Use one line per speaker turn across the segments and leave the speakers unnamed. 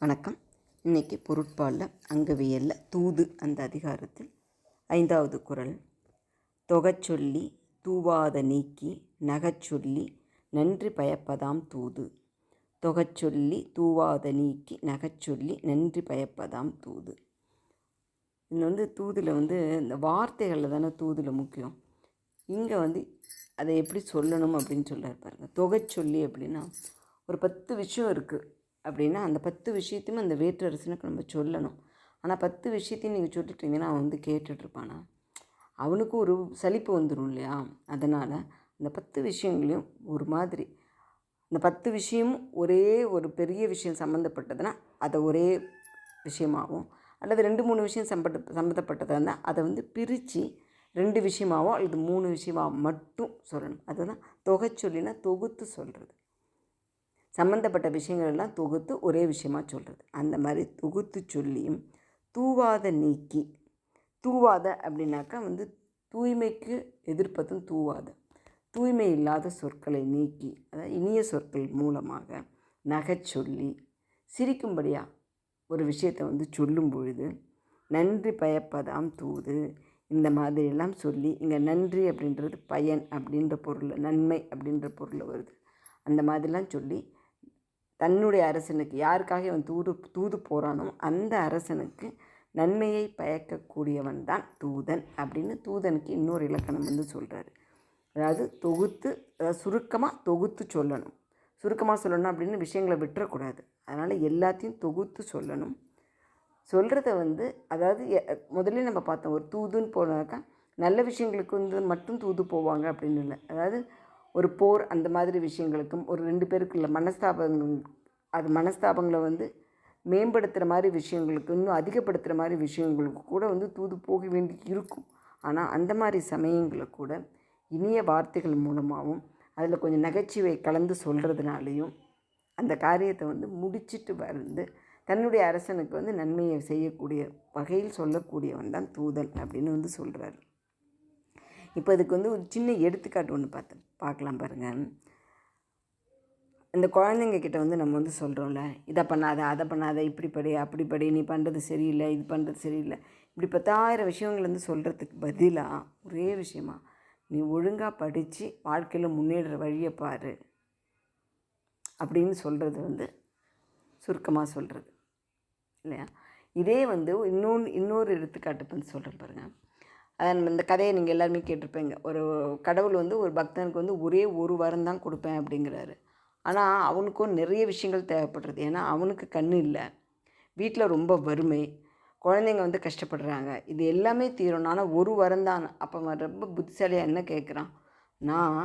வணக்கம். இன்னைக்கு பொருட்பாலில் அங்கவியலில் தூது அந்த அதிகாரத்தில் ஐந்தாவது குரல். தொகச்சொல்லி தூவாத நீக்கி நகச்சொல்லி நன்றி பயப்பதாம் தூது. தொகச்சொல்லி தூவாத நீக்கி நகச்சொல்லி நன்றி பயப்பதாம் தூது. இது வந்து தூதில் வந்து இந்த வார்த்தைகளில் தானே தூதில் முக்கியம். இங்கே வந்து அதை எப்படி சொல்லணும் அப்படின்னு சொல்கிறார் பாருங்கள் தொகைச்சொல்லி அப்படின்னா ஒரு பத்து விஷயம் இருக்குது அப்படின்னா அந்த பத்து விஷயத்தையும் அந்த வேற்றரசனுக்கு நம்ம சொல்லணும். ஆனால் பத்து விஷயத்தையும் நீங்கள் சொல்லிட்டீங்கன்னா அவன் வந்து கேட்டுட்ருப்பானா? அவனுக்கும் ஒரு சலிப்பு வந்துடும் இல்லையா? அதனால் அந்த பத்து விஷயங்களையும் ஒரு மாதிரி இந்த பத்து விஷயமும் ஒரே ஒரு பெரிய விஷயம் சம்மந்தப்பட்டதுன்னா அதை ஒரே விஷயமாகவும் அல்லது ரெண்டு மூணு விஷயம் சம்பந்த சம்மந்தப்பட்டதாக இருந்தால் அதை வந்து பிரித்து ரெண்டு விஷயமாவோ அல்லது மூணு விஷயமாக மட்டும் சொல்லணும். அதுதான் தொகை சொல்லினா தொகுத்து சொல்கிறது சம்மந்தப்பட்ட விஷயங்கள் எல்லாம் தொகுத்து ஒரே விஷயமா சொல்கிறது அந்த மாதிரி தொகுத்து சொல்லியும் தூவாத நீக்கி தூவாத அப்படின்னாக்கா வந்து தூய்மைக்கு எதிர்ப்பதும் தூவாத. தூய்மை இல்லாத சொற்களை நீக்கி அதாவது இனிய சொற்கள் மூலமாக நகைச்சொல்லி சிரிக்கும்படியாக ஒரு விஷயத்தை வந்து சொல்லும் பொழுது நன்றி பயப்பதாம் தூது இந்த மாதிரியெல்லாம் சொல்லி இங்கே நன்றி அப்படின்றது பயன் அப்படின்ற பொருள் நன்மை அப்படின்ற பொருள் வருது. அந்த மாதிரிலாம் சொல்லி தன்னுடைய அரசனுக்கு யாருக்காக இவன் தூது தூது போகிறானோ அந்த அரசனுக்கு நன்மையை பயக்கக்கூடியவன் தான் தூதன் அப்படின்னு தூதனுக்கு இன்னொரு இலக்கணம் வந்து சொல்கிறாரு அதாவது தொகுத்து அதாவது சுருக்கமாக தொகுத்து சொல்லணும். சுருக்கமாக சொல்லணும் அப்படின்னு விஷயங்களை விட்டுறக்கூடாது. அதனால் எல்லாத்தையும் தொகுத்து சொல்லணும். சொல்கிறத வந்து அதாவது முதல்ல நம்ம பார்த்தோம் ஒரு தூதுன்னு போனாக்கா நல்ல விஷயங்களுக்கு வந்து மட்டும் தூது போவாங்க அப்படின்னு இல்லை. அதாவது ஒரு போர் அந்த மாதிரி விஷயங்களுக்கும் ஒரு ரெண்டு பேருக்குள்ள மனஸ்தாபங்கள் அது மனஸ்தாபங்களை வந்து மேம்படுத்துகிற மாதிரி விஷயங்களுக்கு இன்னும் அதிகப்படுத்துகிற மாதிரி விஷயங்களுக்கு கூட வந்து தூது போக வேண்டி இருக்கும். ஆனால் அந்த மாதிரி சமயங்களை கூட இனிய வார்த்தைகள் மூலமாகவும் அதில் கொஞ்சம் நகைச்சுவை கலந்து சொல்கிறதுனாலையும் அந்த காரியத்தை வந்து முடிச்சிட்டு வந்து தன்னுடைய அரசனுக்கு வந்து நன்மையை செய்யக்கூடிய வகையில் சொல்லக்கூடியவன் தான் தூதன் அப்படின்னு வந்து சொல்கிறாரு இப்போ இதுக்கு வந்து ஒரு சின்ன எடுத்துக்காட்டு ஒன்று பார்த்து பார்க்கலாம் பாருங்கள் இந்த குழந்தைங்க கிட்ட வந்து நம்ம வந்து சொல்கிறோம்ல இதை பண்ணாத அதை பண்ணாத இப்படி படி அப்படி படி நீ பண்ணுறது சரியில்லை இது பண்ணுறது சரியில்லை. இப்படி பத்தாயிரம் விஷயங்கள் வந்து சொல்கிறதுக்கு பதிலாக ஒரே விஷயமா நீ ஒழுங்காக படித்து வாழ்க்கையில் முன்னேற வழியை பாரு. அப்படின்னு சொல்கிறது வந்து சுருக்கமாக சொல்கிறது இல்லையா? இதே வந்து இன்னொன்று இன்னொரு எடுத்துக்காட்டு வந்து சொல்கிறேன் பாருங்கள் அதான் இந்த கதையை நீங்கள் எல்லாருமே கேட்டிருப்பீங்க. ஒரு கடவுள் வந்து ஒரு பக்தனுக்கு வந்து ஒரே ஒரு வாரம் தான் கொடுப்பேன் அப்படிங்கிறாரு. ஆனால் அவனுக்கும் நிறைய விஷயங்கள் தேவைப்படுறது. ஏன்னா அவனுக்கு கண் இல்லை. வீட்டில் ரொம்ப வறுமை. குழந்தைங்க வந்து கஷ்டப்படுறாங்க. இது எல்லாமே தீரணும் ஆனால் ஒரு வாரம் தான். அப்போ அவன் ரொம்ப புத்திசாலியாக என்ன கேட்குறான் நான்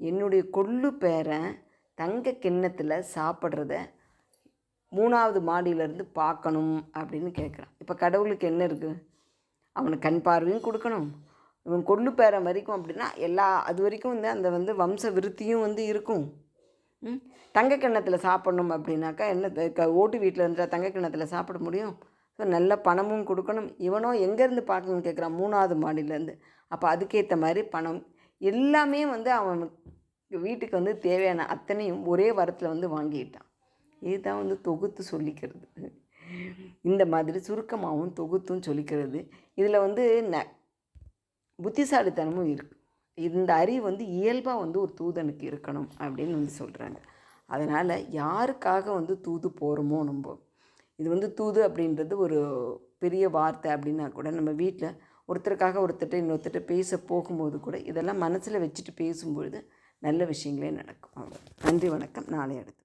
என்னுடைய கொள்ளு பேரன் தங்க கிண்ணத்தில் சாப்பிட்றத மூணாவது மாடியிலேருந்து பார்க்கணும் அப்படின்னு கேட்குறான் இப்போ கடவுளுக்கு என்ன இருக்குது அவனுக்கு கண் பார்வையும் கொடுக்கணும். இவன் கொள்ளு பேரன் வரைக்கும் அப்படின்னா எல்லா அது வரைக்கும் வந்து அந்த வந்து வம்ச விருத்தியும் வந்து இருக்கும். தங்க கிண்ணத்தில் சாப்பிட்ணும் அப்படின்னாக்கா என்ன க ஓட்டு வீட்டில் இருந்தால் தங்க கிண்ணத்தில் சாப்பிட முடியும். ஸோ நல்ல பணமும் கொடுக்கணும். இவனோ எங்கேருந்து பார்க்கணும்னு கேட்குறான் மூணாவது மாடியிலேருந்து. அப்போ அதுக்கேற்ற மாதிரி பணம். எல்லாமே வந்து அவன் வீட்டுக்கு வந்து தேவையான அத்தனையும் ஒரே வாரத்தில் வந்து வாங்கிட்டான். இதுதான் வந்து தொகுத்து சொல்லிக்கிறது. இந்த மாதிரி சுருக்கமாகவும் தொகுத்தும் சொல்லிக்கிறது. இதில் வந்து ந புத்திசாலித்தனமும் இருக்குது இந்த அறிவு வந்து இயல்பாக வந்து ஒரு தூதனுக்கு இருக்கணும் அப்படின்னு வந்து சொல்கிறாங்க அதனால் யாருக்காக வந்து தூது போகிறோமோ நம்ம இது வந்து தூது அப்படின்றது ஒரு பெரிய வார்த்தை அப்படின்னா கூட நம்ம வீட்டில் ஒருத்தருக்காக ஒருத்தர்கிட்ட இன்னொருத்தர்கிட்ட பேச போகும்போது கூட இதெல்லாம் மனசில் வச்சுட்டு பேசும்பொழுது நல்ல விஷயங்களே நடக்கும். அவ்வளோ நன்றி வணக்கம். நாளை அடுத்து.